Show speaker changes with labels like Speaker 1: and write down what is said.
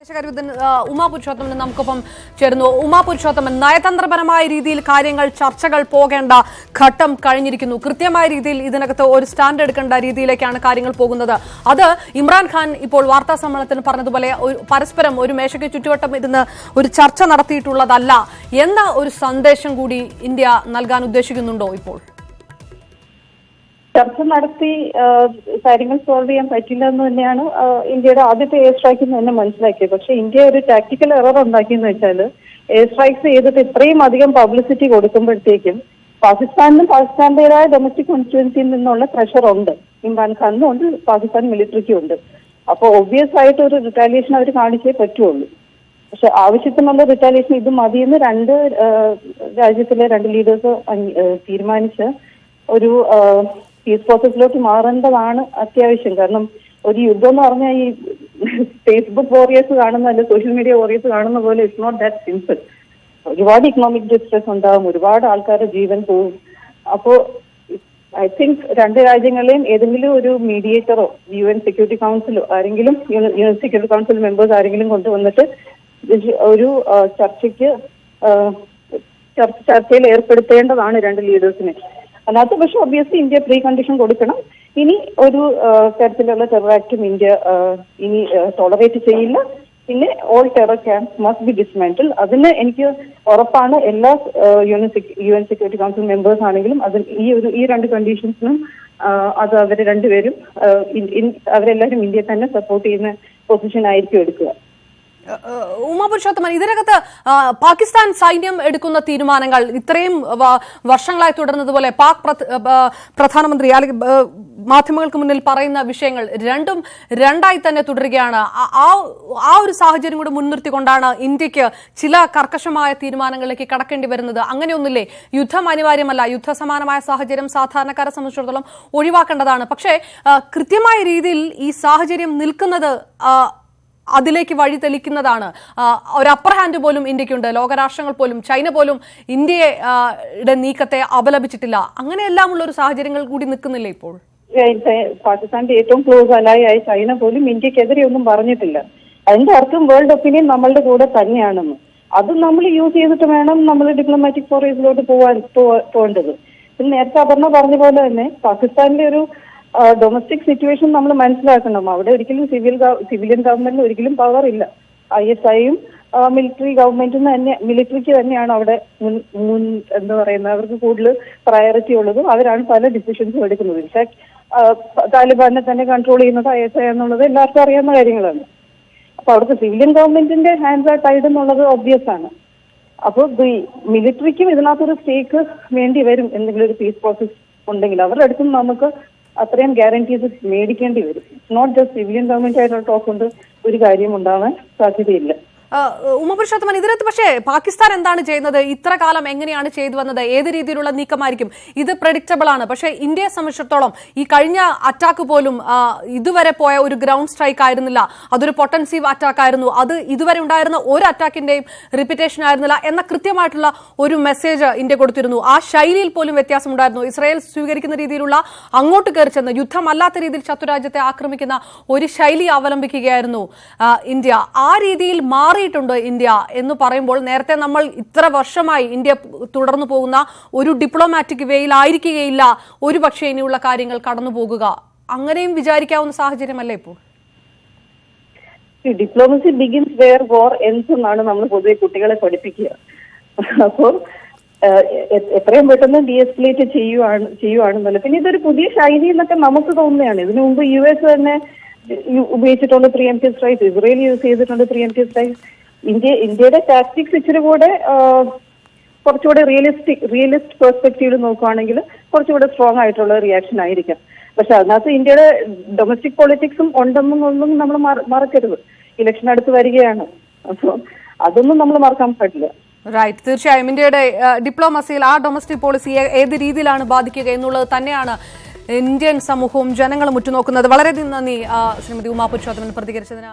Speaker 1: വിദേശകാര്യവിദഗ്ധൻ, ആ, ഉമാ പുരുഷോത്തമൻ നമുക്കൊപ്പം ചേരുന്നു. ഉമാ പുരുഷോത്തമൻ നയതന്ത്രപരമായ രീതിയിൽ കാര്യങ്ങൾ ചർച്ചകൾ പോകേണ്ട ഘട്ടം കഴിഞ്ഞിരിക്കുന്നു. കൃത്യമായ രീതിയിൽ ഇതിനകത്ത് ഒരു സ്റ്റാൻഡ് എടുക്കേണ്ട രീതിയിലേക്കാണ് കാര്യങ്ങൾ പോകുന്നത്. അത് ഇമ്രാൻഖാൻ ഇപ്പോൾ വാർത്താ സമ്മേളനത്തിൽ പറഞ്ഞതുപോലെ പരസ്പരം ഒരു മേശയ്ക്ക് ചുറ്റുവട്ടം ഇരുന്ന് ഒരു ചർച്ച നടത്തിയിട്ടുള്ളതല്ല എന്ന ഒരു സന്ദേശം കൂടി ഇന്ത്യ നൽകാൻ ഉദ്ദേശിക്കുന്നുണ്ടോ ഇപ്പോൾ?
Speaker 2: ചർച്ച നടത്തി കാര്യങ്ങൾ സോൾവ് ചെയ്യാൻ പറ്റില്ല എന്ന് തന്നെയാണ് ഇന്ത്യയുടെ ആദ്യത്തെ എയർ സ്ട്രൈക്കിൽ നിന്ന് തന്നെ മനസ്സിലാക്കിയത്. പക്ഷെ ഇന്ത്യ ഒരു ടാക്ടിക്കൽ എറർ ഉണ്ടാക്കിയെന്ന് വെച്ചാൽ എയർ സ്ട്രൈക്സ് ചെയ്തിട്ട് ഇത്രയും അധികം പബ്ലിസിറ്റി കൊടുക്കുമ്പോഴത്തേക്കും പാകിസ്ഥാനിലും പാകിസ്ഥാന്റേതായ ഡൊമസ്റ്റിക് കോൺസ്റ്റിറ്റ്യുവൻസിയിൽ നിന്നുള്ള പ്രഷർ ഉണ്ട്. ഇമ്രാൻഖാനിനും ഉണ്ട് പാകിസ്ഥാൻ മിലിറ്ററിക്കും ഉണ്ട്. അപ്പോൾ ഒബ്വിയസ് ആയിട്ട് ഒരു റിറ്റാലിയേഷൻ അവർ കാണിച്ചേ പറ്റുള്ളൂ. പക്ഷെ ആവശ്യത്തിനുള്ള റിറ്റാലിയേഷൻ ഇത് മതിയെന്ന് രണ്ട് രാജ്യത്തിലെ രണ്ട് ലീഡേഴ്സ് തീരുമാനിച്ച് ഒരു പീസ് പ്രോസസ്സിലോട്ട് മാറേണ്ടതാണ് അത്യാവശ്യം. കാരണം ഒരു യുദ്ധം എന്ന് പറഞ്ഞാൽ ഈ ഫേസ്ബുക്ക് വോറിയേഴ്സ് കാണുന്ന അല്ലെ സോഷ്യൽ മീഡിയ വോറിയേഴ്സ് കാണുന്ന പോലെ ഇറ്റ്സ് നോട്ട് ദാറ്റ് സിംപിൾ ഒരുപാട് ഇക്കണോമിക് ഡിസ്ട്രസ് ഉണ്ടാകും ഒരുപാട് ആൾക്കാരുടെ ജീവൻ പോവും. അപ്പോ ഐ തിങ്ക് രണ്ട് രാജ്യങ്ങളെയും ഏതെങ്കിലും ഒരു മീഡിയേറ്ററോ യു എൻ സെക്യൂരിറ്റി കൗൺസിലോ ആരെങ്കിലും U N security council members ആരെങ്കിലും കൊണ്ടുവന്നിട്ട് ഒരു ചർച്ചയ്ക്ക് ചർച്ചയിൽ ഏർപ്പെടുത്തേണ്ടതാണ് രണ്ട് ലീഡേഴ്സിനെ അതിനകത്ത് പക്ഷെ ഒബ്വിയസ്ലി ഇന്ത്യ പ്രീ കണ്ടീഷൻ കൊടുക്കണം. ഇനി ഒരു തരത്തിലുള്ള ടെറർ ഇന്ത്യ ഇനി ടോളറേറ്റ് ചെയ്യില്ല. പിന്നെ all terror camp must be dismantle അതിന് എനിക്ക് ഉറപ്പാണ് എല്ലാ U N U N security council members ആണെങ്കിലും അതിൽ ഈ ഒരു ഈ രണ്ട് കണ്ടീഷൻസിനും അത് അവർ രണ്ടുപേരും അവരെല്ലാവരും ഇന്ത്യയെ തന്നെ സപ്പോർട്ട് ചെയ്യുന്ന പൊസിഷൻ ആയിരിക്കും എടുക്കുക.
Speaker 1: ഉമാ പുരുഷോത്തമൻ ഇതിനകത്ത് പാകിസ്ഥാൻ സൈന്യം എടുക്കുന്ന തീരുമാനങ്ങൾ ഇത്രയും വർഷങ്ങളായി തുടർന്നതുപോലെ പാക് പ്രധാനമന്ത്രി അല്ലെങ്കിൽ മാധ്യമങ്ങൾക്ക് മുന്നിൽ പറയുന്ന വിഷയങ്ങൾ രണ്ടും രണ്ടായി തന്നെ തുടരുകയാണ്. ആ- ഒരു സാഹചര്യം കൂടി മുൻനിർത്തിക്കൊണ്ടാണ് ഇന്ത്യയ്ക്ക് ചില കർക്കശമായ തീരുമാനങ്ങളിലേക്ക് കടക്കേണ്ടി വരുന്നത്. അങ്ങനെയൊന്നുമില്ലേ? യുദ്ധം അനിവാര്യമല്ല. യുദ്ധസമാനമായ സാഹചര്യം സാധാരണക്കാരെ സംബന്ധിച്ചിടത്തോളം ഒഴിവാക്കേണ്ടതാണ്. പക്ഷേ കൃത്യമായ രീതിയിൽ ഈ സാഹചര്യം നിൽക്കുന്നത് അതിലേക്ക് വഴി തെളിക്കുന്നതാണ്. ഒരു അപ്പർ ഹാൻഡ് പോലും ഇന്ത്യക്കുണ്ട്. ലോകരാഷ്ട്രങ്ങൾ പോലും ചൈന പോലും ഇന്ത്യയുടെ നീക്കത്തെ അപലപിച്ചിട്ടില്ല. അങ്ങനെയെല്ലാം ഉള്ള ഒരു സാഹചര്യങ്ങൾ കൂടി നിൽക്കുന്നില്ല ഇപ്പോൾ?
Speaker 2: പാകിസ്ഥാന്റെ ഏറ്റവും ക്ലോസ് അലായ ചൈന പോലും ഇന്ത്യക്കെതിരെ ഒന്നും പറഞ്ഞിട്ടില്ല. അതിന്റെ അർത്ഥം വേൾഡ് ഒപ്പീനിയൻ നമ്മളുടെ കൂടെ തന്നെയാണെന്ന്. അത് നമ്മൾ യൂസ് ചെയ്തിട്ട് വേണം നമ്മൾ ഡിപ്ലോമാറ്റിക് ഫോറേസിലോട്ട് പോവാൻ പോകേണ്ടത്. പിന്നെ നേരത്തെ അപർണ പറഞ്ഞ പോലെ തന്നെ പാകിസ്ഥാനിലെ ഒരു ഡൊമസ്റ്റിക് സിറ്റുവേഷൻ നമ്മൾ മനസ്സിലാക്കണം. അവിടെ ഒരിക്കലും സിവിൽ സിവിലിയൻ ഗവൺമെന്റിന് ഒരിക്കലും പവർ ഇല്ല. ഐ എസ് ഐയും മിലിറ്ററി ഗവൺമെന്റിന് തന്നെ മിലിറ്ററിക്ക് തന്നെയാണ് അവിടെ മുൻ മുൻ എന്താ പറയുന്നത് അവർക്ക് കൂടുതൽ പ്രയോറിറ്റി ഉള്ളതും അവരാണ് പല ഡിസിഷൻസും എടുക്കുന്നത്. ഇൻഫാക്ട് താലിബാനെ തന്നെ കൺട്രോൾ ചെയ്യുന്നത് ഐ എസ് ഐ എന്നുള്ളത് എല്ലാവർക്കും അറിയാവുന്ന കാര്യങ്ങളാണ്. അപ്പൊ അവിടുത്തെ സിവിലിയൻ ഗവൺമെന്റിന്റെ ഹാൻഡ്സ് ആ ടൈഡ് എന്നുള്ളത് ഒബ്വിയസ് ആണ്. അപ്പോൾ മിലിറ്ററിക്കും ഇതിനകത്തൊരു സ്റ്റേക്ക് വേണ്ടി വരും. എന്തെങ്കിലും ഒരു പീസ് പ്രോസസ് ഉണ്ടെങ്കിൽ അവരുടെ അടുത്തും നമുക്ക് അത്രയും ഗ്യാരണ്ടീസ് മേടിക്കേണ്ടി വരും. നോട്ട് ജസ്റ്റ് സിവിലിയൻ ഗവൺമെന്റ് ആയിട്ടുള്ള ടോക്ക് കൊണ്ട് ഒരു കാര്യം ഉണ്ടാവാൻ സാധ്യതയില്ല.
Speaker 1: ഉമപുരുഷോത്തമൻ ഇതിനകത്ത് പക്ഷേ പാകിസ്ഥാൻ എന്താണ് ചെയ്യുന്നത്? ഇത്ര കാലം എങ്ങനെയാണ് ചെയ്തു വന്നത്? ഏത് രീതിയിലുള്ള നീക്കമായിരിക്കും? ഇത് പ്രഡിക്റ്റബിൾ ആണ്. പക്ഷേ ഇന്ത്യയെ സംബന്ധിച്ചിടത്തോളം ഈ കഴിഞ്ഞ അറ്റാക്ക് പോലും ഇതുവരെ പോയ ഒരു ഗ്രൗണ്ട് സ്ട്രൈക്ക് ആയിരുന്നില്ല. അതൊരു പൊട്ടൻസീവ് അറ്റാക്ക് ആയിരുന്നു. അത് ഇതുവരെ ഉണ്ടായിരുന്ന ഒരു അറ്റാക്കിന്റെയും റിപ്പിറ്റേഷൻ ആയിരുന്നില്ല എന്ന കൃത്യമായിട്ടുള്ള ഒരു മെസ്സേജ് ഇന്ത്യ കൊടുത്തിരുന്നു. ആ ശൈലിയിൽ പോലും വ്യത്യാസമുണ്ടായിരുന്നു. ഇസ്രായേൽ സ്വീകരിക്കുന്ന രീതിയിലുള്ള അങ്ങോട്ട് കയറി ചെന്ന് യുദ്ധമല്ലാത്ത രീതിയിൽ ശത്രുരാജ്യത്തെ ആക്രമിക്കുന്ന ഒരു ശൈലി അവലംബിക്കുകയായിരുന്നു ഇന്ത്യ. ആ രീതിയിൽ മാറിയിട്ടുണ്ട് ഇന്ത്യ എന്ന് പറയുമ്പോൾ നേരത്തെ നമ്മൾ ഇത്ര വർഷമായി ഇന്ത്യ തുടർന്നു പോകുന്ന ഒരു ഡിപ്ലോമാറ്റിക് വേയിലായിരിക്കുകയില്ല ഒരു പക്ഷേ ഇനിയുള്ള കാര്യങ്ങൾ കടന്നു പോകുക. അങ്ങനെയും വിചാരിക്കാവുന്ന സാഹചര്യമല്ലേ ഇപ്പോൾ?
Speaker 2: ഡിപ്ലോമസി ബിഗിൻസ് വെയർ വോർ എന്നാണ് നമ്മൾ പൊതുവെ കുട്ടികളെ പഠിപ്പിക്കുക. അപ്പോൾ എത്രയും പെട്ടെന്ന് ഡീഎസ്കലേറ്റ് ചെയ്യുവാണ് ചെയ്യുവാണെന്നല്ല. പിന്നെ ഇതൊരു പുതിയ ശൈലി എന്നൊക്കെ നമുക്ക് തോന്നുകയാണ് ഇതിനു മുമ്പ് യു എസ് തന്നെ ഉപയോഗിച്ചിട്ടുണ്ട് three M T strikes Israel use ചെയ്തിട്ടുണ്ട് three M T strikes India ഇന്ത്യയുടെ ടാക്ടിക്സ് ഇച്ചിരി കൂടെ കുറച്ചുകൂടെ റിയലിസ്റ്റിക് റിയലിസ്റ്റ് പെർസ്പെക്റ്റീവിൽ നോക്കുകയാണെങ്കിൽ കുറച്ചുകൂടെ സ്ട്രോങ് ആയിട്ടുള്ള റിയാക്ഷൻ ആയിരിക്കാം. പക്ഷെ അതിനകത്ത് ഇന്ത്യയുടെ ഡൊമസ്റ്റിക് പൊളിറ്റിക്സും ഉണ്ടെന്നും ഒന്നും നമ്മൾ മറക്കരുത്. ഇലക്ഷൻ അടുത്ത് വരികയാണ്. അപ്പോൾ അതൊന്നും നമ്മൾ മറക്കാൻ പറ്റില്ല
Speaker 1: റൈറ്റ് തീർച്ചയായും ഇന്ത്യയുടെ ഡിപ്ലോമസിയിൽ ആ ഡൊമസ്റ്റിക് പോളിസി ഏത് രീതിയിലാണ് ബാധിക്കുക എന്നുള്ളത് തന്നെയാണ് ഇന്ത്യൻ സമൂഹവും ജനങ്ങളും ഉറ്റുനോക്കുന്നത്. വളരെയധികം നന്ദി ശ്രീമതി ഉമാ പുരുഷോത്തമൻ പ്രതികരിച്ചതിന്.